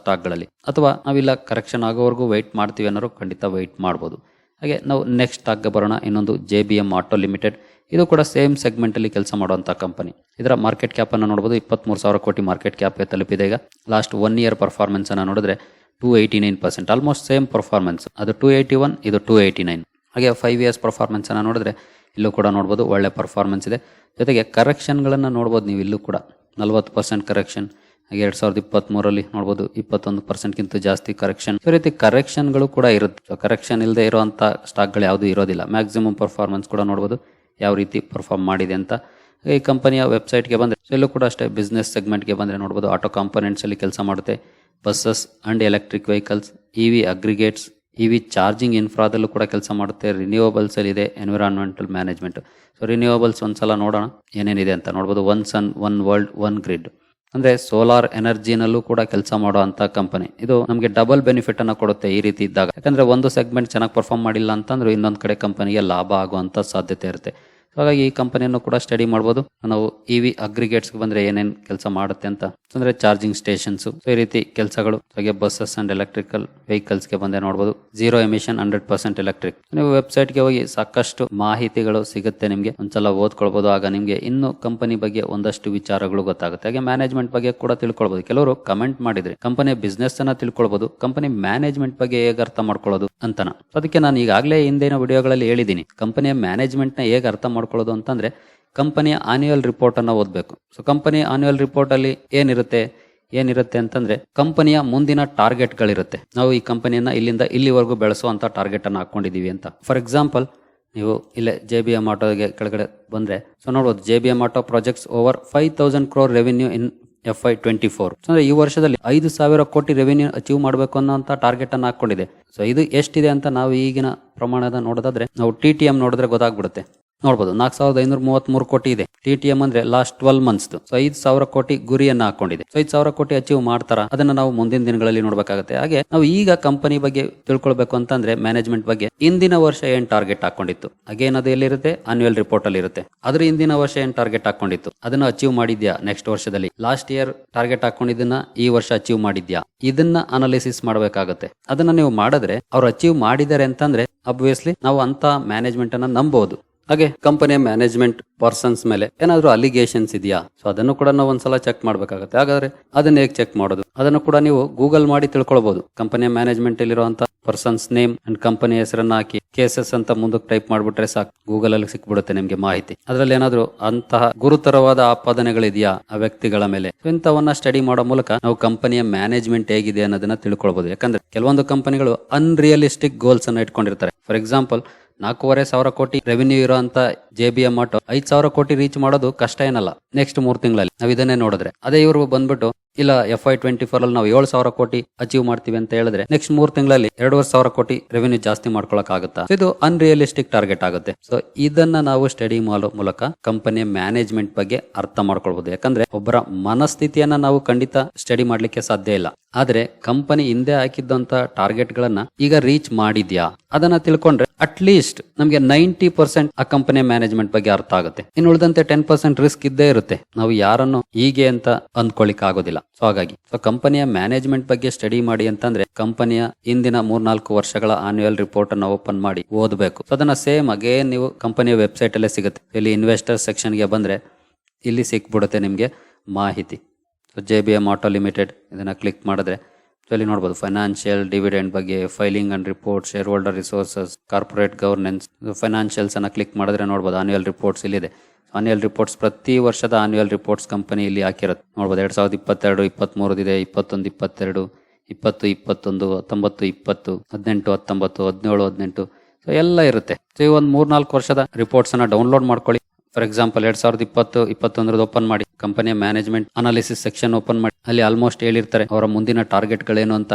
ಸ್ಟಾಕ್ಗಳಲ್ಲಿ. ಅಥವಾ ನಾವಿಲ್ಲ ಕರೆಕ್ಷನ್ ಆಗೋವರೆಗೂ ವೆಯ್ಟ್ ಮಾಡ್ತೀವಿ ಅನ್ನೋರು ಖಂಡಿತ ವೈಟ್ ಮಾಡಬಹುದು ಹಾಗೆ ನಾವು ನೆಕ್ಸ್ಟ್ ಆಗ ಬರೋಣ. ಇನ್ನೊಂದು J B M auto limited ಇದು ಕೂಡ ಸೇಮ್ ಸೆಗ್ಮೆಂಟಲ್ಲಿ ಕೆಲಸ ಮಾಡುವಂಥ ಕಂಪನಿ ಇದರ ಮಾರ್ಕೆಟ್ ಕ್ಯಾಪನ್ನು ನೋಡ್ಬೋದು. ಇಪ್ಪತ್ತ್ಮೂರು ಸಾವಿರ ಕೋಟಿ ಮಾರ್ಕೆಟ್ ಕ್ಯಾಪ್ ತಲುಪಿದೆ ಈಗ. ಲಾಸ್ಟ್ ಒನ್ ಇಯರ್ ಪರ್ಫಾರ್ಮೆನ್ಸನ್ನು ನೋಡಿದ್ರೆ two eighty nine percent almost same performance ಅದು ಟೂ ಏಯ್ಟಿ ಒನ್ ಇದು ಟೂ ಏಯ್ಟಿ ನೈನ್ ಹಾಗೆ ಫೈವ್ ಇಯರ್ಸ್ ಪರ್ಫಾರ್ಮೆನ್ಸ್ ಅನ್ನು ನೋಡಿದ್ರೆ ಇಲ್ಲೂ ಕೂಡ ನೋಡ್ಬೋದು ಒಳ್ಳೆ ಪರ್ಫಾರ್ಮೆನ್ಸ್ ಇದೆ. ಜೊತೆಗೆ ಕರೆಕ್ಷನ್ಗಳನ್ನು ನೋಡ್ಬೋದು ನೀವು ಇಲ್ಲೂ ಕೂಡ. ನಲ್ವತ್ತು ಪರ್ಸೆಂಟ್ ಕರೆಕ್ಷನ್ ಹಾಗೆ ಎರಡ್ ಸಾವಿರದ ಇಪ್ಪತ್ತ್ ಮೂರಲ್ಲಿ ನೋಡಬಹುದು ಇಪ್ಪತ್ತೊಂದು ಪರ್ಸೆಂಟ್ಗಿಂತ ಜಾಸ್ತಿ ಕರೆಕ್ಷನ್ ಈ ರೀತಿ ಕರೆಕ್ಷನ್ಗಳು ಕೂಡ ಇರುತ್ತೆ. ಕರೆಕ್ಷನ್ ಇಲ್ಲದೆ ಇರುವಂತ ಸ್ಟಾಕ್ಗಳು ಯಾವುದು ಇರೋದಿಲ್ಲ. ಮ್ಯಾಕ್ಸಿಮಮ್ ಪರ್ಫಾರ್ಮೆನ್ಸ್ ಕೂಡ ನೋಡಬಹುದು ಯಾವ ರೀತಿ ಪರ್ಫಾರ್ಮ್ ಮಾಡಿದೆ ಅಂತ. ಈ ಕಂಪನಿಯ ವೆಬ್ಸೈಟ್ಗೆ ಬಂದರೆ ಎಲ್ಲೂ ಕೂಡ ಅಷ್ಟೇ ಬಿಸ್ನೆಸ್ ಸೆಗ್ಮೆಂಟ್ಗೆ ಬಂದರೆ ನೋಡಬಹುದು ಆಟೋ ಕಾಂಪೊನೆಂಟ್ಸಲ್ಲಿ ಕೆಲಸ ಮಾಡುತ್ತೆ. Buses and electric vehicles E V aggregates E V charging ಇನ್ಫ್ರಾದಲ್ಲೂ ಕೂಡ ಕೆಲಸ ಮಾಡುತ್ತೆ. ರಿನ್ಯೂವಬಲ್ಸ್ ಅಲ್ಲಿ ಇದೆ ಎನ್ವಿರಾನ್ಮೆಂಟಲ್ ಮ್ಯಾನೇಜ್ಮೆಂಟ್ ಸೊ ರಿನ್ಯೂವಬಲ್ಸ್ ಒಂದ್ಸಲ ನೋಡೋಣ ಏನೇನಿದೆ ಅಂತ ನೋಡ್ಬೋದು. One sun one world one grid ಅಂದ್ರೆ ಸೋಲಾರ್ ಎನರ್ಜಿನಲ್ಲೂ ಕೂಡ ಕೆಲಸ ಮಾಡುವಂತ ಕಂಪನಿ ಇದು ನಮಗೆ ಡಬಲ್ ಬೆನಿಫಿಟ್ ಅನ್ನ ಕೊಡುತ್ತೆ ಈ ರೀತಿ ಇದ್ದಾಗ. ಯಾಕಂದ್ರೆ ಒಂದು ಸೆಗ್ಮೆಂಟ್ ಚೆನ್ನಾಗಿ ಪರ್ಫಾರ್ಮ್ ಮಾಡಿಲ್ಲ ಅಂತಂದ್ರೆ ಇನ್ನೊಂದು ಕಡೆ ಕಂಪನಿಗೆ ಲಾಭ ಆಗುವಂತ ಸಾಧ್ಯತೆ ಇರುತ್ತೆ. ಹಾಗಾಗಿ ಈ ಕಂಪನಿಯನ್ನು ಕೂಡ ಸ್ಟಡಿ ಮಾಡಬಹುದು ನಾವು ಇ ವಿ ಅಗ್ರಿಗೇಟ್ಸ್ ಬಂದ್ರೆ ಏನೇನು ಕೆಲಸ ಮಾಡುತ್ತೆ ಅಂತ. ಅಂದ್ರೆ ಚಾರ್ಜಿಂಗ್ ಸ್ಟೇಷನ್ಸ್ ಈ ರೀತಿ ಕೆಲಸಗಳು. ಹಾಗೆ ಬಸ್ಸಸ್ ಅಂಡ್ ಎಲೆಕ್ಟ್ರಿಕಲ್ ವೆಹಿಕಲ್ಸ್ಗೆ ಬಂದೆ ನೋಡಬಹುದು zero emission hundred percent electric ನೀವು ವೆಬ್ಸೈಟ್ಗೆ ಹೋಗಿ ಸಾಕಷ್ಟು ಮಾಹಿತಿಗಳು ಸಿಗುತ್ತೆ ನಿಮ್ಗೆ. ಒಂದ್ಸಲ ಓದ್ಕೊಳ್ಬಹುದು ಆಗ ನಿಮ್ಗೆ ಇನ್ನು ಕಂಪನಿ ಬಗ್ಗೆ ಒಂದಷ್ಟು ವಿಚಾರಗಳು ಗೊತ್ತಾಗುತ್ತೆ. ಹಾಗೆ ಮ್ಯಾನೇಜ್ಮೆಂಟ್ ಬಗ್ಗೆ ಕೂಡ ತಿಳ್ಕೊಳ್ಬಹುದು ಕೆಲವರು ಕಮೆಂಟ್ ಮಾಡಿದ್ರೆ ಕಂಪನಿಯ ಬಿಸ್ನೆಸ್ ಅನ್ನ ತಿಳ್ಕೊಳ್ಬಹುದು ಕಂಪನಿ ಮ್ಯಾನೇಜ್ಮೆಂಟ್ ಬಗ್ಗೆ ಹೇಗೆ ಅರ್ಥ ಮಾಡ್ಕೊಳ್ಳೋದು ಅಂತನ. ಅದಕ್ಕೆ ನಾನು ಈಗಾಗಲೇ ಹಿಂದಿನ ವಿಡಿಯೋಗಳಲ್ಲಿ ಹೇಳಿದ್ದೀನಿ ಕಂಪನಿಯ ಮ್ಯಾನೇಜ್ಮೆಂಟ್ನ ಹೇಗೆ ಅರ್ಥ ಮಾಡ್ಕೊಳ್ಳೋದು ಅಂತಂದ್ರೆ ಕಂಪನಿಯ ಆನ್ಯುವಲ್ ರಿಪೋರ್ಟ್ ಅನ್ನ ಓದಬೇಕು. ಸೊ ಕಂಪನಿ ಆನ್ಯುವಲ್ ರಿಪೋರ್ಟ್ ಅಲ್ಲಿ ಏನಿರುತ್ತೆ? ಏನಿರುತ್ತೆ ಅಂತಂದ್ರೆ ಕಂಪನಿಯ ಮುಂದಿನ ಟಾರ್ಗೆಟ್ ಗಳಿರುತ್ತೆ. ನಾವು ಈ ಕಂಪನಿಯನ್ನ ಇಲ್ಲಿಂದ ಇಲ್ಲಿವರೆಗೂ ಬೆಳೆಸುವಂತ ಟಾರ್ಗೆಟ್ ಅನ್ನ ಹಾಕೊಂಡಿದೀವಿ ಅಂತ. ಫಾರ್ ಎಕ್ಸಾಂಪಲ್ ನೀವು ಇಲ್ಲೇ ಜೆ ಬಿ ಎಂ ಆಟೋಗೆ ಕೆಳಗಡೆ ಬಂದ್ರೆ ಸೊ ನೋಡ್ಬೋದು J B M auto projects over five thousand crore revenue in F Y twenty four ಅಂದ್ರೆ ಈ ವರ್ಷದಲ್ಲಿ ಐದು ಸಾವಿರ ಕೋಟಿ ರೆವಿನ್ಯೂ ಅಚೀವ್ ಮಾಡಬೇಕು ಅನ್ನೋಂಥ ಟಾರ್ಗೆಟ್ ಅನ್ನು ಹಾಕೊಂಡಿದೆ. ಸೊ ಇದು ಎಷ್ಟಿದೆ ಅಂತ ನಾವು ಈಗಿನ ಪ್ರಮಾಣದ ನೋಡೋದಾದ್ರೆ, ನಾವು ಟಿ ಟಿ ಎಂ ನೋಡಿದ್ರೆ ಗೊತ್ತಾಗ್ಬಿಡುತ್ತೆ. ನೋಡ್ಬೋದು. ನಾಲ್ಕು ಸಾವಿರದ ಐನೂರ ಮೂವತ್ಮೂರು ಕೋಟಿ ಇದೆ. ಟಿ ಟಿ ಎಂ ಅಂದ್ರೆ ಲಾಸ್ಟ್ ಟ್ವೆಲ್ ಮಂತ್ಸ್ ಸೊ ಐದು ಸಾವಿರ ಕೋಟಿ ಗುರಿಯನ್ನ ಹಾಕೊಂಡಿದೆ. ಸೊ ಐದು ಸಾವಿರ ಕೋಟಿ ಅಚೀವ್ ಮಾಡ್ತಾರ? ಅದನ್ನ ನಾವು ಮುಂದಿನ ದಿನಗಳಲ್ಲಿ ನೋಡಬೇಕಾಗುತ್ತೆ. ಹಾಗೆ ನಾವು ಈಗ ಕಂಪನಿ ಬಗ್ಗೆ ತಿಳ್ಕೊಳ್ಬೇಕು ಅಂತಂದ್ರೆ ಮ್ಯಾನೇಜ್ಮೆಂಟ್ ಬಗ್ಗೆ ಇಂದಿನ ವರ್ಷ ಏನ್ ಟಾರ್ಗೆಟ್ ಹಾಕೊಂಡಿತ್ತು? ಅಗೇನ್ ಅದು ಎಲ್ಲಿರುತ್ತೆ? ಆನ್ಯುವಲ್ ರಿಪೋರ್ಟ್ ಅಲ್ಲಿ ಇರುತ್ತೆ. ಅದ್ರ ಇಂದಿನ ವರ್ಷ ಏನ್ ಟಾರ್ಗೆಟ್ ಹಾಕೊಂಡಿತ್ತು? ಅದನ್ನ ಅಚೀವ್ ಮಾಡಿದ್ಯಾ ನೆಕ್ಸ್ಟ್ ವರ್ಷದಲ್ಲಿ? ಲಾಸ್ಟ್ ಇಯರ್ ಟಾರ್ಗೆಟ್ ಹಾಕೊಂಡಿದ್ದನ್ನ ಈ ವರ್ಷ ಅಚೀವ್ ಮಾಡಿದ್ಯಾ? ಇದನ್ನ ಅನಾಲಿಸಿಸ್ ಮಾಡಬೇಕಾಗುತ್ತೆ. ಅದನ್ನ ನೀವು ಮಾಡಿದ್ರೆ, ಅವ್ರು ಅಚೀವ್ ಮಾಡಿದ್ದಾರೆ ಅಂತಂದ್ರೆ ಅಬ್ವಿಯಸ್ಲಿ ನಾವು ಅಂತ ಮ್ಯಾನೇಜ್ಮೆಂಟ್ ಅನ್ನ ನಂಬಹುದು ಹಾಗೆ ಕಂಪನಿಯ ಮ್ಯಾನೇಜ್ಮೆಂಟ್ ಪರ್ಸನ್ಸ್ ಮೇಲೆ ಏನಾದರೂ ಅಲಿಗೇಷನ್ಸ್ ಇದೆಯಾ? ಸೊ ಅದನ್ನು ಕೂಡ ನಾವು ಒಂದ್ಸಲ ಚೆಕ್ ಮಾಡಬೇಕಾಗುತ್ತೆ. ಹಾಗಾದ್ರೆ ಅದನ್ನ ಹೇಗೆ ಚೆಕ್ ಮಾಡೋದು? ಅದನ್ನು ಕೂಡ ನೀವು ಗೂಗಲ್ ಮಾಡಿ ತಿಳ್ಕೊಳ್ಬಹುದು ಕಂಪನಿಯ ಮ್ಯಾನೇಜ್ಮೆಂಟ್ ಇರುವಂತ ಪರ್ಸನ್ಸ್ ನೇಮ್ ಅಂಡ್ ಕಂಪನಿ ಹೆಸರನ್ನ ಹಾಕಿ. ಕೇಸಸ್ ಅಂತ ಮುಂದಕ್ಕೆ ಟೈಪ್ ಮಾಡ್ಬಿಟ್ರೆ ಸಾಕು. ಗೂಗಲ್ ಅಲ್ಲಿ ಸಿಕ್ಬಿಡುತ್ತೆ ನಿಮಗೆ ಮಾಹಿತಿ. ಅದರಲ್ಲಿ ಏನಾದ್ರು ಅಂತಹ ಗುರುತರವಾದ ಆಪಾದನೆಗಳಿದೆಯಾ ಆ ವ್ಯಕ್ತಿಗಳ ಮೇಲೆ? ಇಂಥವನ್ನ ಸ್ಟಡಿ ಮಾಡೋ ಮೂಲಕ ನಾವು ಕಂಪನಿಯ ಮ್ಯಾನೇಜ್ಮೆಂಟ್ ಹೇಗಿದೆ ಅನ್ನೋದನ್ನ ತಿಳ್ಕೊಳ್ಬಹುದು ಯಾಕಂದ್ರೆ ಕೆಲವೊಂದು ಕಂಪನಿಗಳು ಅನ್ರಿಯಲಿಸ್ಟಿಕ್ ಗೋಲ್ಸ್ ಅನ್ನ ಇಟ್ಕೊಂಡಿರ್ತಾರೆ. ಫಾರ್ ಎಕ್ಸಾಂಪಲ್ ನಾಲ್ಕೂವರೆ ಸಾವಿರ ಕೋಟಿ ರೆವಿನ್ಯೂ ಇರುವಂತ ಜೆ ಬಿ ಎಂ ಆಟೋ ಐದ್ ಸಾವಿರ ಕೋಟಿ ರೀಚ್ ಮಾಡೋದು ಕಷ್ಟ ಏನಲ್ಲ. ನೆಕ್ಸ್ಟ್ ಮೂರ್ ತಿಂಗಳಲ್ಲಿ ನಾವು ಇದನ್ನೇ ನೋಡಿದ್ರೆ. ಅದೇ ಇವರು ಬಂದ್ಬಿಟ್ಟು ಇಲ್ಲ ಎಫ್ ಐ ಟ್ವೆಂಟಿ ಫೋರ್ ಅಲ್ಲಿ ನಾವು ಏಳು ಸಾವಿರ ಕೋಟಿ ಅಚೀವ್ ಮಾಡ್ತೀವಿ ಅಂತ ಹೇಳಿದ್ರೆ ನೆಕ್ಸ್ಟ್ ಮೂರ್ ತಿಂಗಳಲ್ಲಿ ಎರಡೂವರೆ ಸಾವಿರ ಕೋಟಿ ರೆವಿನ್ಯೂ ಜಾಸ್ತಿ ಮಾಡ್ಕೊಳಕ್ ಆಗುತ್ತಾ ಇದು ಅನ್ರಿಯಲಿಸ್ಟಿಕ್ ಟಾರ್ಗೆಟ್ ಆಗುತ್ತೆ. ಸೊ ಇದನ್ನ ನಾವು ಸ್ಟಡಿ ಮಾಡೋ ಮೂಲಕ ಕಂಪನಿಯ ಮ್ಯಾನೇಜ್ಮೆಂಟ್ ಬಗ್ಗೆ ಅರ್ಥ ಮಾಡ್ಕೊಳ್ಬಹುದು ಯಾಕಂದ್ರೆ ಒಬ್ಬರ ಮನಸ್ಥಿತಿಯನ್ನ ನಾವು ಖಂಡಿತ ಸ್ಟಡಿ ಮಾಡ್ಲಿಕ್ಕೆ ಸಾಧ್ಯ ಇಲ್ಲ. ಆದ್ರೆ ಕಂಪನಿ ಹಿಂದೆ ಹಾಕಿದ್ದಂತ ಟಾರ್ಗೆಟ್ ಗಳನ್ನ ಈಗ ರೀಚ್ ಮಾಡಿದ್ಯಾ? ಅದನ್ನ ತಿಳ್ಕೊಂಡ್ರೆ ಅಟ್ ಲೀಸ್ಟ್ ನಮ್ಗೆ ನೈಂಟಿ ಪರ್ಸೆಂಟ್ ಆ ಕಂಪನಿಯ ಮ್ಯಾನೇಜ್ಮೆಂಟ್ ಬಗ್ಗೆ ಅರ್ಥ ಆಗುತ್ತೆ. ಇನ್ನು ಉಳಿದಂತೆ ಟೆನ್ ಪರ್ಸೆಂಟ್ ರಿಸ್ಕ್ ಇದ್ದೇ ಇರುತ್ತೆ. ನಾವು ಯಾರನ್ನು ಹೀಗೆ ಅಂತ ಅಂದ್ಕೊಳ್ಳಿಕ್ ಆಗೋದಿಲ್ಲ ಸೊ ಹಾಗಾಗಿ ಸೊ ಕಂಪನಿಯ ಮ್ಯಾನೇಜ್ಮೆಂಟ್ ಬಗ್ಗೆ ಸ್ಟಡಿ ಮಾಡಿ ಅಂತಂದ್ರೆ ಕಂಪನಿಯ ಹಿಂದಿನ ಮೂರ್ನಾಲ್ಕು ವರ್ಷಗಳ ಆನ್ಯುವಲ್ ರಿಪೋರ್ಟ್ ಅನ್ನು ಓಪನ್ ಮಾಡಿ ಓದಬೇಕು. ಸೊ ಅದನ್ನ ಸೇಮ್ ಅಗೇನ್ ನೀವು ಕಂಪನಿಯ ವೆಬ್ಸೈಟ್ ಅಲ್ಲೇ ಸಿಗುತ್ತೆ. ಇಲ್ಲಿ ಇನ್ವೆಸ್ಟರ್ ಸೆಕ್ಷನ್ಗೆ ಬಂದ್ರೆ ಇಲ್ಲಿ ಸಿಕ್ಬಿಡುತ್ತೆ ನಿಮ್ಗೆ ಮಾಹಿತಿ. So J B M auto limited ಇದನ್ನು ಕ್ಲಿಕ್ ಮಾಡಿದ್ರೆ ಸೊ ಇಲ್ಲಿ ನೋಡ್ಬೋದು ಫೈನಾನ್ಷಿಯಲ್ ಡಿವಿಡೆಂಡ್ ಬಗ್ಗೆ filing and report shareholder resources corporate governance ಫೈನಾನ್ಷಿಯಲ್ಸನ್ನು click ಮಾಡಿದ್ರೆ ನೋಡ್ಬೋದು ಆನ್ಯುವಲ್ ರಿಪೋರ್ಟ್ಸ್ ಇಲ್ಲಿದೆ. ಆನ್ಯುವಲ್ ರಿಪೋರ್ಟ್ಸ್ ಪ್ರತಿ ವರ್ಷದ ಆನ್ಯುವಲ್ ರಿಪೋರ್ಟ್ಸ್ ಕಂಪನಿ ಇಲ್ಲಿ ಹಾಕಿರುತ್ತೆ. ನೋಡ್ಬೋದು, ಎರಡು ಸಾವಿರದ ಇಪ್ಪತ್ತೆರಡು ಇಪ್ಪತ್ತ್ಮೂರದಿದೆ ಇಪ್ಪತ್ತೊಂದು, ಇಪ್ಪತ್ತೆರಡು, ಇಪ್ಪತ್ತು, ಇಪ್ಪತ್ತೊಂದು, ಹತ್ತೊಂಬತ್ತು, ಇಪ್ಪತ್ತು, ಹದಿನೆಂಟು, ಹತ್ತೊಂಬತ್ತು, ಹದಿನೇಳು, ಹದಿನೆಂಟು. ಸೊ ಎಲ್ಲ ಇರುತ್ತೆ. ಸೊ ಈ ಒಂದು ಮೂರ್ನಾಲ್ಕು ವರ್ಷದ ರಿಪೋರ್ಟ್ಸನ್ನು ಡೌನ್ಲೋಡ್ ಮಾಡ್ಕೊಳ್ಳಿ. ಫಾರ್ ಎಕ್ಸಾಂಪಲ್ ಎರಡ್ ಸಾವಿರದ ಇಪ್ಪತ್ತು, ಇಪ್ಪತ್ತೊಂದರದ್ದು ಓಪನ್ ಮಾಡಿ ಕಂಪನಿಯ ಮ್ಯಾನೇಜ್ಮೆಂಟ್ ಅನಾಲಿಸಿಸ್ ಸೆಕ್ಷನ್ ಓಪನ್ ಮಾಡಿ, ಅಲ್ಲಿ ಆಲ್ಮೋಸ್ಟ್ ಹೇಳಿರ್ತಾರೆ ಅವರ ಮುಂದಿನ ಟಾರ್ಗೆಟ್ಗಳೇನು ಅಂತ.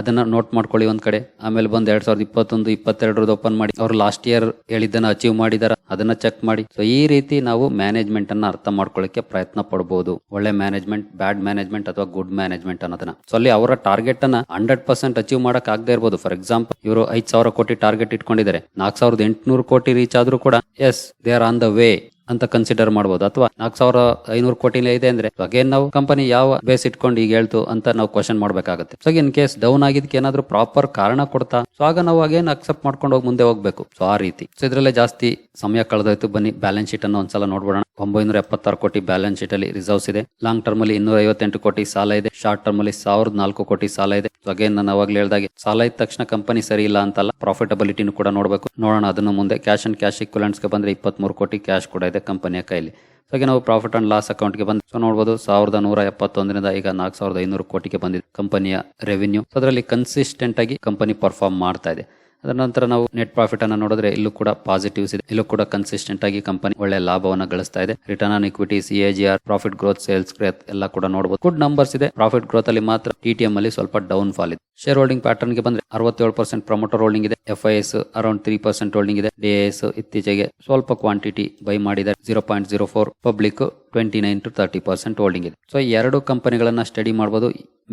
ಅದನ್ನ ನೋಟ್ ಮಾಡ್ಕೊಳ್ಳಿ ಒಂದ್ ಕಡೆ. ಆಮೇಲೆ ಬಂದು ಎರಡ್ ಸಾವಿರದ ಇಪ್ಪತ್ತೊಂದು, ಇಪ್ಪತ್ತೆರಡರದ್ದು ಓಪನ್ ಮಾಡಿ. ಅವ್ರು ಲಾಸ್ಟ್ ಇಯರ್ ಹೇಳಿದ್ದನ್ನ ಅಚೀವ್ ಮಾಡಿದಾರ, ಅದನ್ನ ಚೆಕ್ ಮಾಡಿ. ಸೊ ಈ ರೀತಿ ನಾವು ಮ್ಯಾನೇಜ್ಮೆಂಟ್ ಅನ್ನ ಅರ್ಥ ಮಾಡ್ಕೊಳ್ಳಿಕ್ಕೆ ಪ್ರಯತ್ನ ಪಡಬಹುದು ಒಳ್ಳೆ ಮ್ಯಾನೇಜ್ಮೆಂಟ್ ಬ್ಯಾಡ್ ಮ್ಯಾನೇಜ್ಮೆಂಟ್ ಅಥವಾ ಗುಡ್ ಮ್ಯಾನೇಜ್ಮೆಂಟ್ ಅನ್ನೋದನ್ನ. ಸೊ ಅಲ್ಲಿ ಅವರ ಟಾರ್ಗೆಟ್ ಅನ್ನ ಹಂಡ್ರೆಡ್ ಪರ್ಸೆಂಟ್ ಅಚೀವ್ ಮಾಡಕ್ ಆಗದೆ ಇರಬಹುದು ಫಾರ್ ಎಕ್ಸಾಂಪಲ್ ಇವರು ಐದ್ ಸಾವಿರ ಕೋಟಿ ಟಾರ್ಗೆಟ್ ಇಟ್ಕೊಂಡಿದ್ದಾರೆ. ನಾಲ್ಕು ಸಾವಿರದ ಎಂಟುನೂರು ಕೋಟಿ ರೀಚ್ ಆದ್ರೂ ಕೂಡ as they are on the way ಅಂತ ಕನ್ಸಿಡರ್ ಮಾಡಬಹುದು ಅಥವಾ ನಾಲ್ಕು ಸಾವಿರ ಐನೂರು ಕೋಟಿಲೇ ಇದೆ ಅಂದ್ರೆ ಅಗೇನ್ ನಾವು ಕಂಪನಿ ಯಾವ ಬೇಸ್ ಇಟ್ಕೊಂಡು ಈಗ ಹೇಳ್ತು ಅಂತ ನಾವು ಕ್ವಶನ್ ಮಾಡ್ಬೇಕಾಗುತ್ತೆ. ಸೊ ಇನ್ ಕೇಸ್ ಡೌನ್ ಆಗಿದ್ದಕ್ಕೆ ಏನಾದ್ರು ಪ್ರಾಪರ್ ಕಾರಣ ಕೊಡ್ತಾ ಸೊ ಆಗ ನಾವು ಅಗೇನ್ ಅಕ್ಸೆಪ್ಟ್ ಮಾಡ್ಕೊಂಡು ಹೋಗಿ ಮುಂದೆ ಹೋಗ್ಬೇಕು. ಸೊ ಆ ರೀತಿ. ಸೊ ಇದ್ರಲ್ಲೇ ಜಾಸ್ತಿ ಸಮಯ ಕಳೆದೋಯ್ತು. ಬನ್ನಿ ಬ್ಯಾಲೆನ್ಸ್ ಶೀಟ್ ಅನ್ನು ಒಂದ್ಸಲ ನೋಡ್ಬೋಣ. ಒಂಬೈನೂರ ಎಪ್ಪತ್ತಾರು ಕೋಟಿ ಬ್ಯಾಲೆನ್ಸ್ ಶೀಟ್ ಅಲ್ಲಿ ರಿಸರ್ವ್ಸ್ ಇದೆ. ಲಾಂಗ್ ಟರ್ಮ್ ಅಲ್ಲಿ ಇನ್ನೂರ ಐವತ್ತೆಂಟು ಕೋಟಿ ಸಾಲ ಇದೆ. ಶಾರ್ಟ್ ಟರ್ಮ್ ಅಲ್ಲಿ ಸಾವಿರದ ನಾಲ್ಕು ಕೋಟಿ ಸಾಲ ಇದೆ. ಅಗೇನ್ ನಾನು ಅವಾಗಲೇ ಹೇಳಿದಾಗೆ, ಸಾಲ ಇದ್ದ ತಕ್ಷಣ ಕಂಪನಿ ಸರಿ ಇಲ್ಲ ಅಂತಲ್ಲ ಪ್ರಾಫಿಟಬಿಲಿಟಿನೂ ಕೂಡ ನೋಡಬೇಕು. ನೋಡೋಣ ಅದನ್ನು ಮುಂದೆ. ಕ್ಯಾಶ್ ಅಂಡ್ ಕ್ಯಾಶ್ಗೆ ಬಂದ್ರೆ ಇಪ್ಪತ್ಮೂರು ಕೋಟಿ ಕ್ಯಾಶ್ ಕೂಡ ಇದೆ ಕಂಪನಿಯ ಕೈಲಿ. ಹಾಗೆ ನಾವು ಪ್ರಾಫಿಟ್ ಅಂಡ್ ಲಾಸ್ ಅಕೌಂಟ್ಗೆ ಬಂದು ಸೊ ನೋಡಬಹುದು ಸಾವಿರದ ನೂರ ಎಪ್ಪತ್ತೊಂದರಿಂದ ಈಗ ನಾಲ್ಕು ಸಾವಿರದ ಐನೂರು ಕೋಟಿಗೆ ಬಂದಿದೆ ಕಂಪನಿಯ ರೆವಿನ್ಯೂ ಅದರಲ್ಲಿ ಕನ್ಸಿಸ್ಟೆಂಟ್ ಆಗಿ ಕಂಪನಿ ಪರ್ಫಾರ್ಮ್ ಮಾಡ್ತಾ ಇದೆ. ಅದರ ನಂತರ ನಾವು ನೆಟ್ ಪ್ರಾಫಿಟ್ ಅನ್ನ ನೋಡಿದ್ರೆ ಇಲ್ಲೂ ಕೂಡ ಪಾಸಿಟಿವ್ಸ್ ಇದೆ. ಇಲ್ಲೂ ಕೂಡ ಕನ್ಸಿಸ್ಟೆಂಟ್ ಆಗಿ ಕಂಪನಿ ಒಳ್ಳೆ ಲಾಭವನ್ನ ಗಳಿಸ್ತಾ ಇದೆ. Return on equity C A G R profit growth sales growth ಎಲ್ಲ ಕೂಡ ನೋಡಬಹುದು ಗುಡ್ ನಂಬರ್ಸ್ ಇದೆ. ಪ್ರಾಫಿಟ್ ಗ್ರೋತ್ ಅಲ್ಲಿ ಮಾತ್ರ ಟಿ ಅಲ್ಲಿ ಸ್ವಲ್ಪ ಡೌನ್ ಫಾಲ್ ಇದೆ. ಶೇರ್ ಹೋಲ್ಡಿಂಗ್ ಪ್ಯಾಟರ್ನ್ಗೆ ಬಂದ್ರೆ ಅರವತ್ತೇಳು ಪರ್ಸೆಂಟ್ ಪ್ರಮೋಟರ್ ಹೋಲ್ಡಿಂಗ್ ಇದೆ F I S around three percent holding ಇದೆ ಡಿ ಎಸ್ ಇತ್ತೀಚೆಗೆ ಸ್ವಲ್ಪ ಕ್ವಾಂಟಿಟಿ ಬೈ ಮಾಡಿದೆ zero point zero four public twenty nine to thirty percent holding ಇದೆ ಸೊ ಎರಡು ಕಂಪನಿಗಳನ್ನ ಸ್ಟಡಿ ಮಾಡಬಹುದು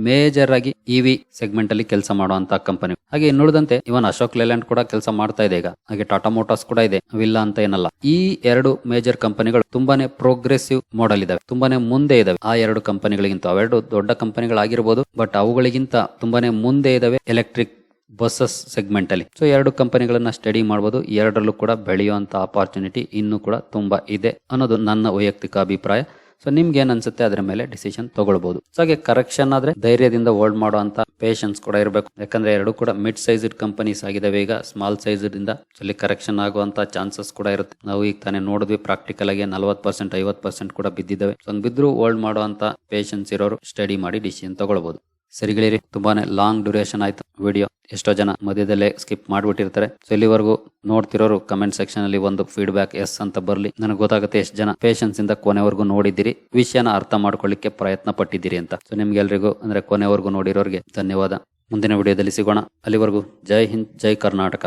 ಮೇಜರ್ ಆಗಿ ಇವಿ ಸೆಗ್ಮೆಂಟ್ ಅಲ್ಲಿ ಕೆಲಸ ಮಾಡುವಂತ ಕಂಪನಿ ಹಾಗೆ ಇನ್ನುಳಿದಂತೆ ಇವನ್ ಅಶೋಕ್ ಲೇಲ್ಯಾಂಡ್ ಕೂಡ ಕೆಲಸ ಮಾಡ್ತಾ ಇದೆ ಈಗ. ಹಾಗೆ ಟಾಟಾ ಮೋಟಾರ್ಸ್ ಕೂಡ ಇದೆ. ಅವಿಲ್ಲ ಅಂತ ಏನಲ್ಲ. ಈ ಎರಡು ಮೇಜರ್ ಕಂಪನಿಗಳು ತುಂಬಾನೇ ಪ್ರೋಗ್ರೆಸಿವ್ ಮಾಡೆಲ್ ಇದಾವೆ. ತುಂಬಾನೇ ಮುಂದೆ ಇದಾವೆ. ಆ ಎರಡು ಕಂಪನಿಗಳಿಗಿಂತ ಅವೆರಡು ದೊಡ್ಡ ಕಂಪನಿಗಳಾಗಿರ್ಬೋದು ಬಟ್ ಅವುಗಳಿಗಿಂತ ತುಂಬಾನೇ ಮುಂದೆ ಇದಾವೆ. ಎಲೆಕ್ಟ್ರಿಕ್ ಬಸ್ಸಸ್ ಸೆಗ್ಮೆಂಟ್ ಅಲ್ಲಿ. ಸೊ ಎರಡು ಕಂಪನಿಗಳನ್ನ ಸ್ಟಡಿ ಮಾಡಬಹುದು ಎರಡರಲ್ಲೂ ಕೂಡ ಬೆಳೆಯುವಂತ ಅಪಾರ್ಚುನಿಟಿ ಇನ್ನೂ ಕೂಡ ತುಂಬಾ ಇದೆ ಅನ್ನೋದು ನನ್ನ ವೈಯಕ್ತಿಕ ಅಭಿಪ್ರಾಯ. ಸೊ ನಿಮ್ಗೆ ಏನ್ ಅನ್ಸುತ್ತೆ ಅದರ ಮೇಲೆ ಡಿಸಿಷನ್ ತಗೊಳ್ಬಹುದು ಸೊ ಹಾಗೆ ಕರೆಕ್ಷನ್ ಆದ್ರೆ ಧೈರ್ಯದಿಂದ ಹೋಲ್ಡ್ ಮಾಡುವಂತ ಪೇಷನ್ಸ್ ಕೂಡ ಇರಬೇಕು. ಯಾಕಂದ್ರೆ ಎರಡು ಕೂಡ ಮಿಡ್ ಸೈಜ್ ಕಂಪನೀಸ್ ಆಗಿದಾವೆ. ಈಗ ಸ್ಮಾಲ್ ಸೈಜ್ ಇಂದ ಅಲ್ಲಿ ಕರೆಕ್ಷನ್ ಆಗುವಂತ ಚಾನ್ಸಸ್ ಕೂಡ ಇರುತ್ತೆ. ನಾವು ಈಗ ತಾನೇ ನೋಡಿದ್ವಿ ಪ್ರಾಕ್ಟಿಕಲ್ ಆಗಿ ನಲ್ವತ್ ಪರ್ಸೆಂಟ್ ಐವತ್ ಪರ್ಸೆಂಟ್ ಕೂಡ ಬಿದ್ದಿದ್ದಾವೆ ಸೊ ಬಿದ್ರು ಹೋಲ್ಡ್ ಮಾಡುವಂತ ಪೇಷನ್ಸ್ ಇರೋರು ಸ್ಟಡಿ ಮಾಡಿ ಡಿಸಿಷನ್ ತಗೊಳ್ಬಹುದು ಸರಿಗಳಿರಿ ತುಂಬಾನೇ ಲಾಂಗ್ ಡ್ಯೂರೇಷನ್ ಆಯ್ತು ವಿಡಿಯೋ ಎಷ್ಟೋ ಜನ ಮಧ್ಯದಲ್ಲೇ ಸ್ಕಿಪ್ ಮಾಡ್ಬಿಟ್ಟಿರ್ತಾರೆ. ಸೊ ಇಲ್ಲಿವರೆಗೂ ನೋಡ್ತಿರೋರು ಕಮೆಂಟ್ ಸೆಕ್ಷನ್ ಅಲ್ಲಿ ಒಂದು ಫೀಡ್ಬ್ಯಾಕ್ ಎಸ್ ಅಂತ ಬರ್ಲಿ. ನನಗೆ ಗೊತ್ತಾಗುತ್ತೆ ಎಷ್ಟು ಜನ ಪೇಷನ್ಸ್ ಇಂದ ಕೊನೆವರೆಗೂ ನೋಡಿದ್ದೀರಿ. ವಿಷಯನ ಅರ್ಥ ಮಾಡ್ಕೊಳ್ಳಿಕ್ಕೆ ಪ್ರಯತ್ನ ಪಟ್ಟಿದ್ದೀರಿ ಅಂತ. ಸೊ ನಿಮ್ಗೆಲ್ರಿಗೂ ಅಂದ್ರೆ ಕೊನೆವರೆಗೂ ನೋಡಿರೋರಿಗೆ ಧನ್ಯವಾದ. ಮುಂದಿನ ವಿಡಿಯೋದಲ್ಲಿ ಸಿಗೋಣ. ಅಲ್ಲಿವರೆಗೂ ಜೈ ಹಿಂದ್, ಜೈ ಕರ್ನಾಟಕ.